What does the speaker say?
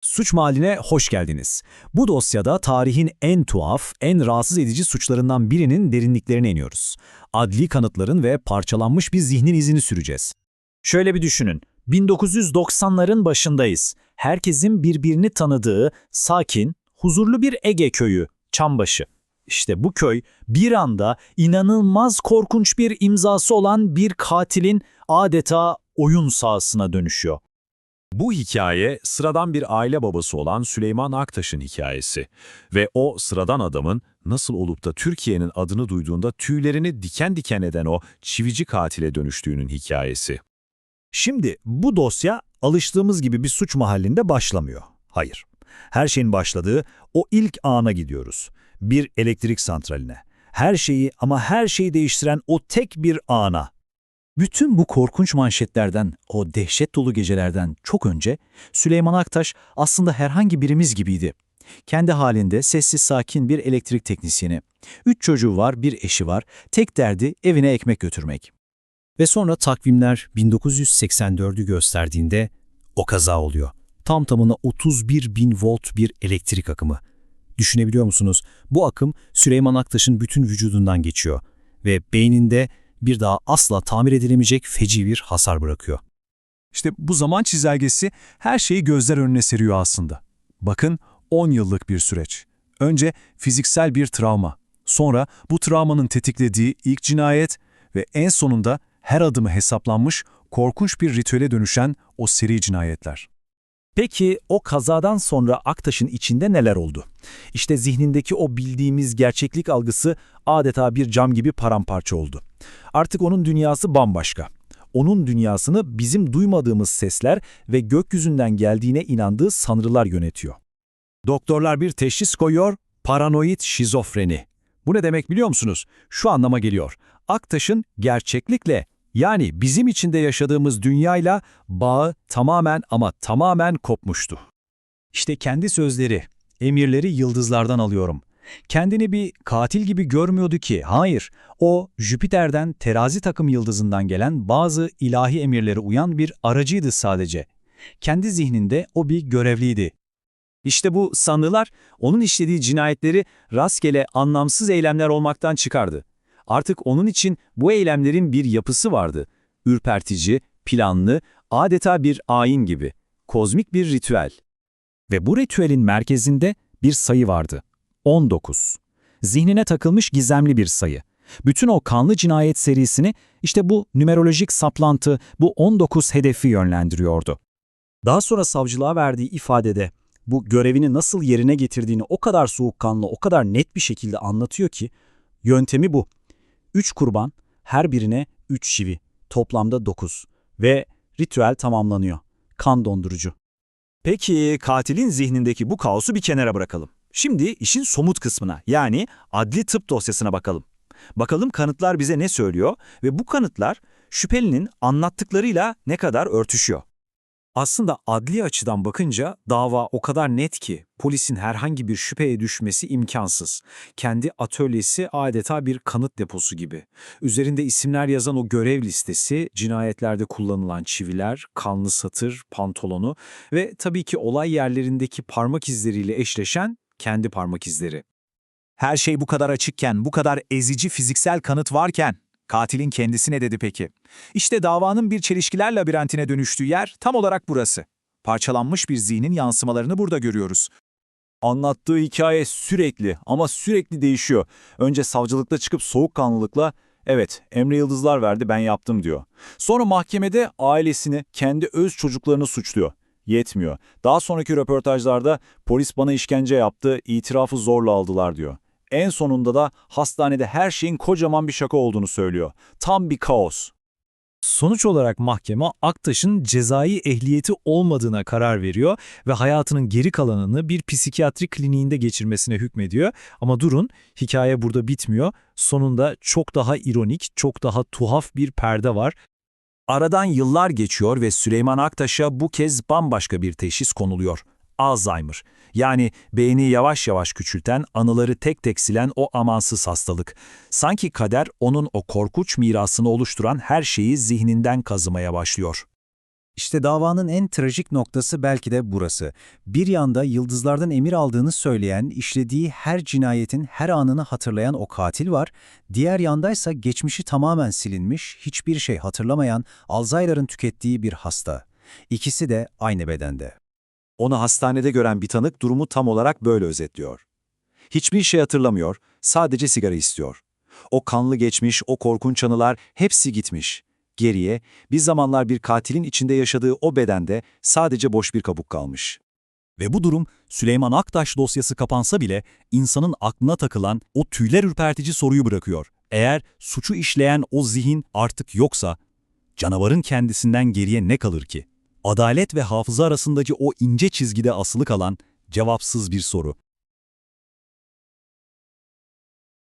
Suç Mahalline hoş geldiniz. Bu dosyada tarihin en tuhaf, en rahatsız edici suçlarından birinin derinliklerine iniyoruz. Adli kanıtların ve parçalanmış bir zihnin izini süreceğiz. Şöyle bir düşünün. 1990'ların başındayız. Herkesin birbirini tanıdığı, sakin, huzurlu bir Ege köyü, Çambaşı. İşte bu köy bir anda inanılmaz korkunç bir imzası olan bir katilin adeta oyun sahasına dönüşüyor. Bu hikaye sıradan bir aile babası olan Süleyman Aktaş'ın hikayesi ve o sıradan adamın nasıl olup da Türkiye'nin adını duyduğunda tüylerini diken diken eden o çivici katile dönüştüğünün hikayesi. Şimdi bu dosya alıştığımız gibi bir suç mahallinde başlamıyor. Hayır. Her şeyin başladığı o ilk ana gidiyoruz. Bir elektrik santraline. Her şeyi ama her şeyi değiştiren o tek bir ana. Bütün bu korkunç manşetlerden, o dehşet dolu gecelerden çok önce Süleyman Aktaş aslında herhangi birimiz gibiydi. Kendi halinde sessiz sakin bir elektrik teknisyeni. Üç çocuğu var, bir eşi var. Tek derdi evine ekmek götürmek. Ve sonra takvimler 1984'ü gösterdiğinde o kaza oluyor. Tam tamına 31 bin volt bir elektrik akımı. Düşünebiliyor musunuz? Bu akım Süleyman Aktaş'ın bütün vücudundan geçiyor ve beyninde bir daha asla tamir edilemeyecek feci bir hasar bırakıyor. İşte bu zaman çizelgesi her şeyi gözler önüne seriyor aslında. Bakın 10 yıllık bir süreç. Önce fiziksel bir travma, sonra bu travmanın tetiklediği ilk cinayet ve en sonunda her adımı hesaplanmış korkunç bir ritüele dönüşen o seri cinayetler. Peki o kazadan sonra Aktaş'ın içinde neler oldu? İşte zihnindeki o bildiğimiz gerçeklik algısı adeta bir cam gibi paramparça oldu. Artık onun dünyası bambaşka. Onun dünyasını bizim duymadığımız sesler ve gökyüzünden geldiğine inandığı sanrılar yönetiyor. Doktorlar bir teşhis koyuyor, paranoid şizofreni. Bu ne demek biliyor musunuz? Şu anlama geliyor. Aktaş'ın gerçeklikle yani bizim içinde yaşadığımız dünyayla bağı tamamen ama tamamen kopmuştu. İşte kendi sözleri, emirleri yıldızlardan alıyorum. Kendini bir katil gibi görmüyordu ki, hayır, o Jüpiter'den terazi takım yıldızından gelen bazı ilahi emirlere uyan bir aracıydı sadece. Kendi zihninde o bir görevliydi. İşte bu sanrılar onun işlediği cinayetleri rastgele anlamsız eylemler olmaktan çıkardı. Artık onun için bu eylemlerin bir yapısı vardı. Ürpertici, planlı, adeta bir ayin gibi. Kozmik bir ritüel. Ve bu ritüelin merkezinde bir sayı vardı. 19. Zihnine takılmış gizemli bir sayı. Bütün o kanlı cinayet serisini işte bu numerolojik saplantı, bu 19 hedefi yönlendiriyordu. Daha sonra savcılığa verdiği ifadede bu görevini nasıl yerine getirdiğini o kadar soğukkanlı, o kadar net bir şekilde anlatıyor ki yöntemi bu. 3 kurban, her birine 3 şivi, toplamda 9 ve ritüel tamamlanıyor. Kan dondurucu. Peki katilin zihnindeki bu kaosu bir kenara bırakalım. Şimdi işin somut kısmına yani adli tıp dosyasına bakalım. Bakalım kanıtlar bize ne söylüyor ve bu kanıtlar şüphelinin anlattıklarıyla ne kadar örtüşüyor. Aslında adli açıdan bakınca dava o kadar net ki polisin herhangi bir şüpheye düşmesi imkansız. Kendi atölyesi adeta bir kanıt deposu gibi. Üzerinde isimler yazan o görev listesi, cinayetlerde kullanılan çiviler, kanlı satır, pantolonu ve tabii ki olay yerlerindeki parmak izleriyle eşleşen kendi parmak izleri. Her şey bu kadar açıkken, bu kadar ezici fiziksel kanıt varken katilin kendisi ne dedi peki? İşte davanın bir çelişkiler labirentine dönüştüğü yer tam olarak burası. Parçalanmış bir zihnin yansımalarını burada görüyoruz. Anlattığı hikaye sürekli ama sürekli değişiyor. Önce savcılıkta çıkıp soğukkanlılıkla evet Emre Yıldızlar verdi ben yaptım diyor. Sonra mahkemede ailesini, kendi öz çocuklarını suçluyor. Yetmiyor. Daha sonraki röportajlarda polis bana işkence yaptı, itirafı zorla aldılar diyor. En sonunda da hastanede her şeyin kocaman bir şaka olduğunu söylüyor. Tam bir kaos. Sonuç olarak mahkeme Aktaş'ın cezai ehliyeti olmadığına karar veriyor ve hayatının geri kalanını bir psikiyatri kliniğinde geçirmesine hükmediyor. Ama durun, hikaye burada bitmiyor. Sonunda çok daha ironik, çok daha tuhaf bir perde var. Aradan yıllar geçiyor ve Süleyman Aktaş'a bu kez bambaşka bir teşhis konuluyor. Alzheimer. Yani beyni yavaş yavaş küçülten, anıları tek tek silen o amansız hastalık. Sanki kader onun o korkunç mirasını oluşturan her şeyi zihninden kazımaya başlıyor. İşte davanın en trajik noktası belki de burası. Bir yanda yıldızlardan emir aldığını söyleyen, işlediği her cinayetin her anını hatırlayan o katil var. Diğer yandaysa geçmişi tamamen silinmiş, hiçbir şey hatırlamayan, Alzheimer'ın tükettiği bir hasta. İkisi de aynı bedende. Onu hastanede gören bir tanık durumu tam olarak böyle özetliyor. Hiçbir şey hatırlamıyor, sadece sigara istiyor. O kanlı geçmiş, o korkunç anılar hepsi gitmiş. Geriye, bir zamanlar bir katilin içinde yaşadığı o bedende sadece boş bir kabuk kalmış. Ve bu durum Süleyman Aktaş dosyası kapansa bile insanın aklına takılan o tüyler ürpertici soruyu bırakıyor. Eğer suçu işleyen o zihin artık yoksa, canavarın kendisinden geriye ne kalır ki? Adalet ve hafıza arasındaki o ince çizgide asılı kalan cevapsız bir soru.